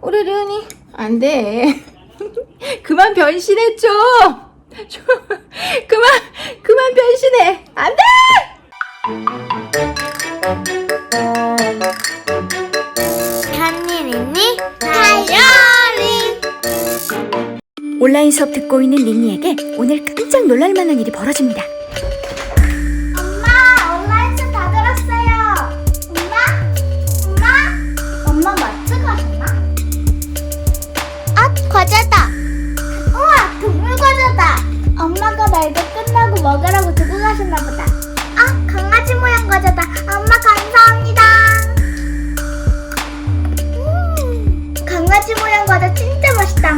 우리 리은이 안 돼. 그만. 좀 그만 그만 변신해. 안 돼. 한일 있니? 다이어리 온라인 수업 듣고 있는 린니에게 오늘 깜짝 놀랄 만한 일이 벌어집니다. 말도 끝나고 먹으라고 두고 가셨나 보다 아 강아지 모양 과자다 엄마 감사합니다 음, 강아지 모양 과자 진짜 맛있다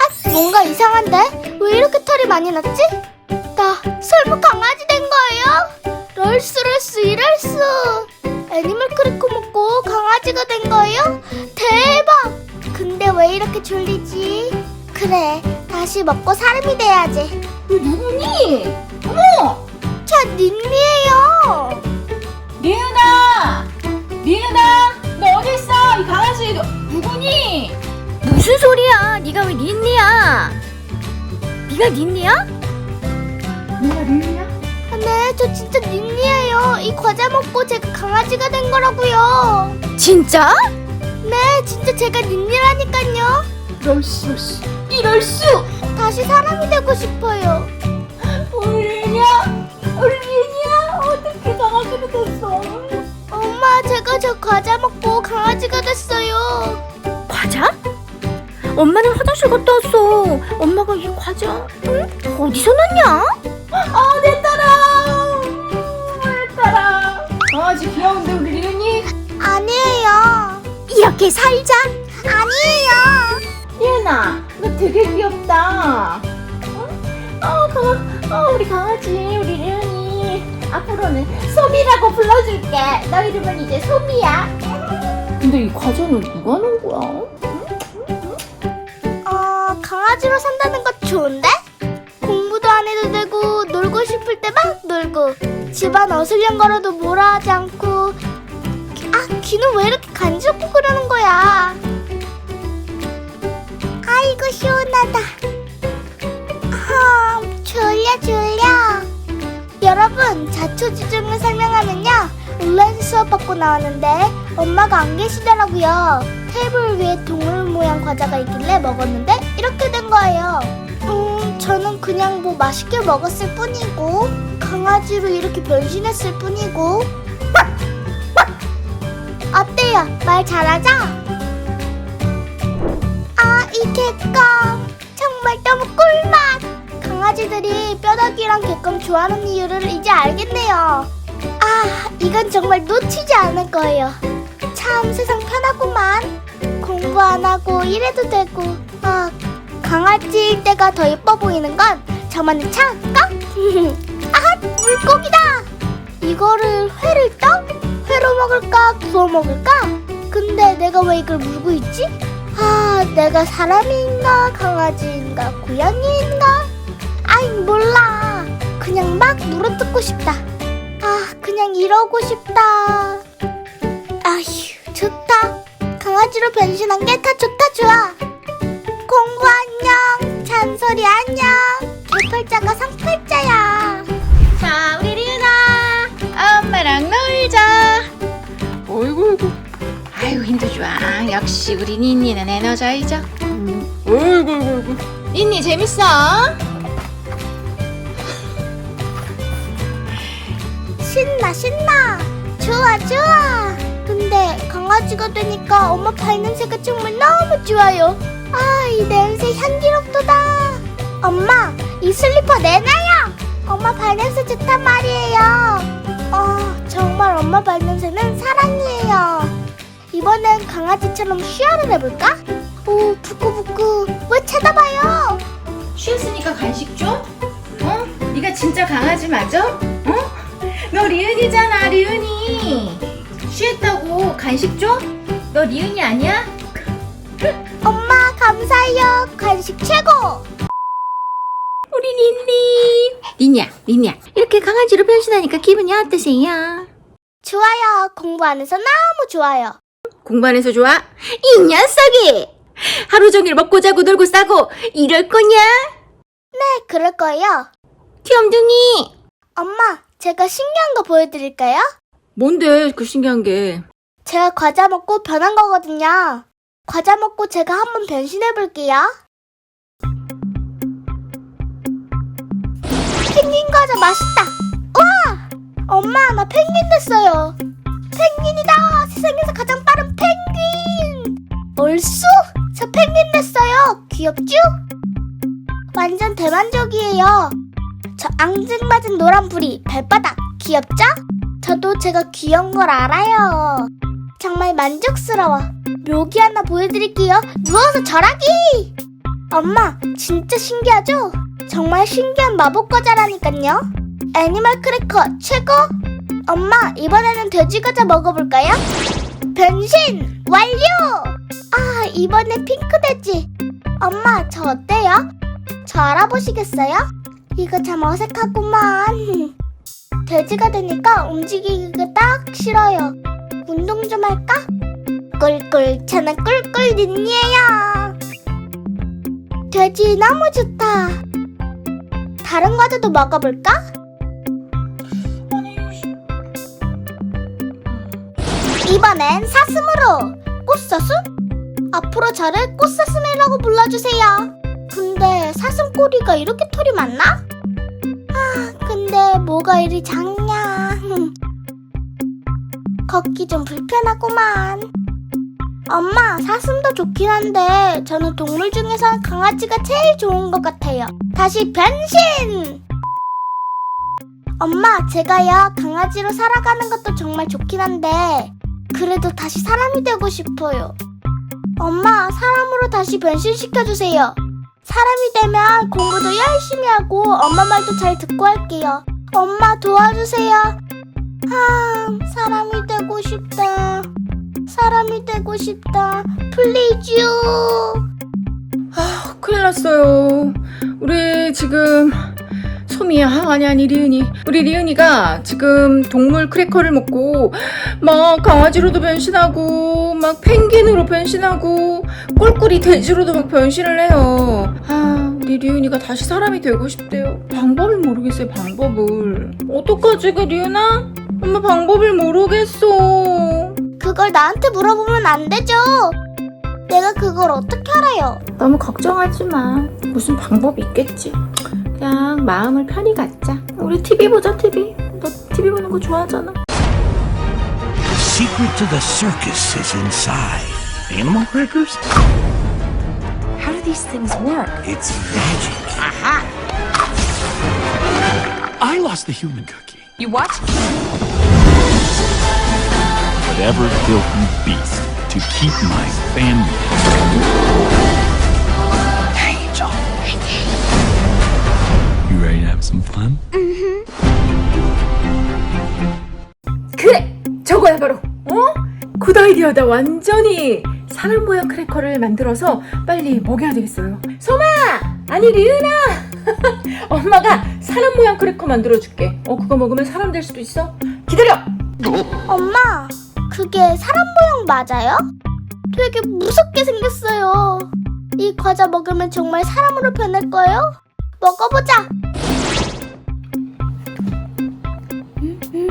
아, 뭔가 이상한데? 왜 이렇게 털이 많이 났지? 나 설마 강아지 된 거예요? 럴스 럴스 이럴수 애니멀 크리커 먹고 강아지가 된 거예요? 왜 이렇게 졸리지? 그래, 다시 먹고 사람이 돼야지. 누구니? 어머 저 닌니예요. 리은아 리은아 너 어디 있어? 이 강아지 너 누구니? 무슨 소리야? 네가 왜 린니야? 네가 린니야? 내가 리은이야? 아, 네, 저 진짜 닌니예요. 이 과자 먹고 제가 강아지가 된 거라고요. 진짜? 네, 진짜 제가 닌니라니까요. 럴수 럴수 이럴 수. 다시 사람이 되고 싶어요. 우리 리은이야? 어떻게 강아지로 됐어? 엄마, 제가 저 과자 먹고 강아지가 됐어요. 과자? 엄마는 화장실 갔다 왔어. 엄마가 이 과자 응? 어디서 났냐? 아, 내 딸아! 내 딸아! 강아지 귀여운데, 우리. 이렇게 살자. 아니에요. 리은아, 너 되게 귀엽다. 어, 어, 어, 우리 강아지, 우리 리은이. 앞으로는 소미라고 불러줄게. 너 이름은 이제 소미야. 근데 이 과자는 누가 넣은 거야? 어, 강아지로 산다는 거 좋은데? 공부도 안 해도 되고 놀고 싶을 때 막 놀고 집안 어슬렁거려도 뭐라 하지 않고 아 귀는 왜 이렇게 간지럽고 그러는 거야? 아이고 시원하다. 아 졸려 졸려. 여러분 자초지종을 설명하면요. 온라인 수업 받고 나왔는데 엄마가 안 계시더라고요. 테이블 위에 동물 모양 과자가 있길래 먹었는데 이렇게 된 거예요. 음 저는 그냥 뭐 맛있게 먹었을 뿐이고 강아지로 이렇게 변신했을 뿐이고 어때요 말 잘하죠? 아이 개껌. 정말 너무 꿀맛. 강아지들이 뼈다귀랑 개껌 좋아하는 이유를 이제 알겠네요. 아 이건 정말 놓치지 않을 거예요. 참 세상 편하구만. 공부 안 하고 일해도 되고. 아 강아지일 때가 더 예뻐 보이는 건 저만의 착각? 아하 물고기다. 이거를 회를 떠? 회로 먹을까? 구워 먹을까? 근데 내가 왜 이걸 물고 있지? 아 내가 사람인가? 강아지인가? 고양이인가? 아이 몰라. 그냥 막 물어뜯고 싶다. 아 그냥 이러고 싶다. 아휴 좋다. 강아지로 변신한 게 다 좋다 좋아. 공부 안녕. 잔소리 안녕. 개팔자가 상팔자야 어이구. 아이고, 힘도 좋아. 역시 우리 니니는 에너자이저. 어이구, 어이구, 어이구. 니니, 재밌어? 신나 신나 좋아 좋아 근데 강아지가 되니까 엄마 발 냄새가 정말 너무 좋아요 아 이 냄새 향기롭도다 엄마 이 슬리퍼 내놔요 엄마 발 냄새 좋단 말이에요 어 정말 엄마 발 냄새는 사랑이에요 이번엔 강아지처럼 쉬어를 해볼까? 오 부끄부끄 왜 쳐다봐요 쉬었으니까 간식 줘? 어? 네가 진짜 강아지 맞아? 어? 너 리은이잖아, 리은이. 쉬었다고 간식 줘? 너 리은이 아니야? 엄마 감사해요 간식 최고 우리 린니. 린니야, 린니야. 이렇게 강아지로 변신하니까 기분이 어떠세요? 좋아요. 공부 안 해서 너무 좋아요. 공부안해서 좋아? 이 녀석이! 하루 종일 먹고 자고 놀고 싸고 이럴 거냐? 네, 그럴 거예요. 귀염둥이! 엄마, 제가 신기한 거 보여드릴까요? 뭔데 그 신기한 게 제가 과자 먹고 변한 거거든요. 과자 먹고 제가 한번 변신해 볼게요. 펭귄 과자 맛있다. 우와! 엄마, 나 펭귄 됐어요. 펭귄이다! 세상에서 가장 빠른 펭귄! 얼쑤? 저 펭귄 됐어요. 귀엽죠? 완전 대만족이에요. 저 앙증맞은 노란 불이 발바닥 귀엽죠? 저도 제가 귀여운 걸 알아요. 정말 만족스러워. 묘기 하나 보여드릴게요. 누워서 절하기! 엄마, 진짜 신기하죠? 정말 신기한 마법 과자라니깐요. 애니멀 크래커 최고! 엄마, 이번에는 돼지 과자 먹어볼까요? 변신 완료! 아, 이번엔 핑크 돼지. 엄마, 저 어때요? 저 알아보시겠어요? 이거 참 어색하구만. 돼지가 되니까 움직이기가 딱 싫어요. 운동 좀 할까? 꿀꿀 저는 꿀꿀 닌니에요. 돼지 너무 좋다. 다른 과자도 먹어볼까? 이번엔 사슴으로 꽃사슴? 앞으로 저를 꽃사슴이라고 불러주세요. 근데 사슴 꼬리가 이렇게 털이 많나? 아, 근데 뭐가 이리 작냐? 걷기 좀 불편하구만. 엄마, 사슴도 좋긴 한데 저는 동물 중에서 강아지가 제일 좋은 것 같아요. 다시 변신! 엄마, 제가요 강아지로 살아가는 것도 정말 좋긴 한데 그래도 다시 사람이 되고 싶어요. 엄마, 사람으로 다시 변신시켜주세요. 사람이 되면 공부도 열심히 하고 엄마 말도 잘 듣고 할게요. 엄마 도와주세요. 아, 사람이 되고 싶다. 사람이 되고 싶다. 플리즈. 아, 큰일 났어요. 우리 지금 소미야 아니 아니 리은이. 우리 리은이가 지금 동물 크래커를 먹고 막 강아지로도 변신하고 막 펭귄으로 변신하고 꿀꿀이 돼지로도 막 변신을 해요. 아 우리 리은이가 다시 사람이 되고 싶대요. 방법을 모르겠어요 방법을. 어떡하지 그 리은아? 엄마 방법을 모르겠어. 그걸 나한테 물어보면 안 되죠. 내가 그걸 어떻게 알아요? 너무 걱정하지 마. 무슨 방법이 있겠지. 그냥 마음을 편히 갖자. 우리 TV 보자, TV. 너 TV 보는 거 좋아하잖아. The secret to the circus is inside. Animal crackers? How do these things work? It's magic. Aha! I lost the human cookie. You what? Whatever filthy beast to keep my family. Angel. You ready to have some fun? 그래! 저거야, 바로. 어? 굿 아이디어다, 완전히. 사람 모양 크래커를 만들어서 빨리 먹여야 되겠어요. 소마! 아니, 리은아! 엄마가 사람 모양 크래커 만들어줄게. 어, 그거 먹으면 사람 될 수도 있어. 기다려! 엄마, 그게 사람 모양 맞아요? 되게 무섭게 생겼어요. 이 과자 먹으면 정말 사람으로 변할 거예요? 먹어보자. 음, 음.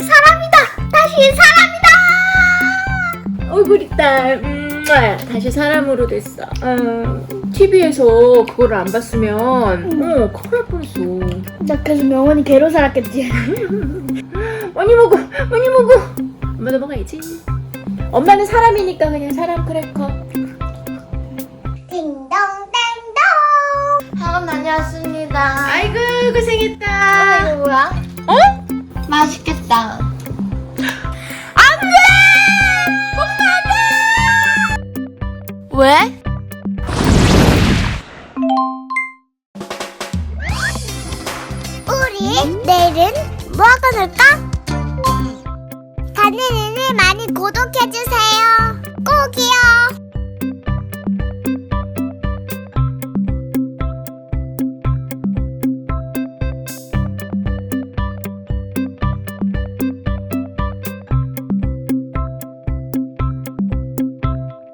사람이다! 다시 사람이다! 얼굴 있다. 음, 다시 사람으로 됐어. 어, TV에서 그거를 안 봤으면, 어, 큰일 날 뻔했어. 나 그래서 영원히 개로 살았겠지. 많이 먹어, 많이 먹어. 엄마도 먹어야지. 엄마는 사람이니까 그냥 사람 크래커. 딩동댕동! 학원 다녀왔습니다. 아이고, 고생했다. 많은 많이 구독해주세요.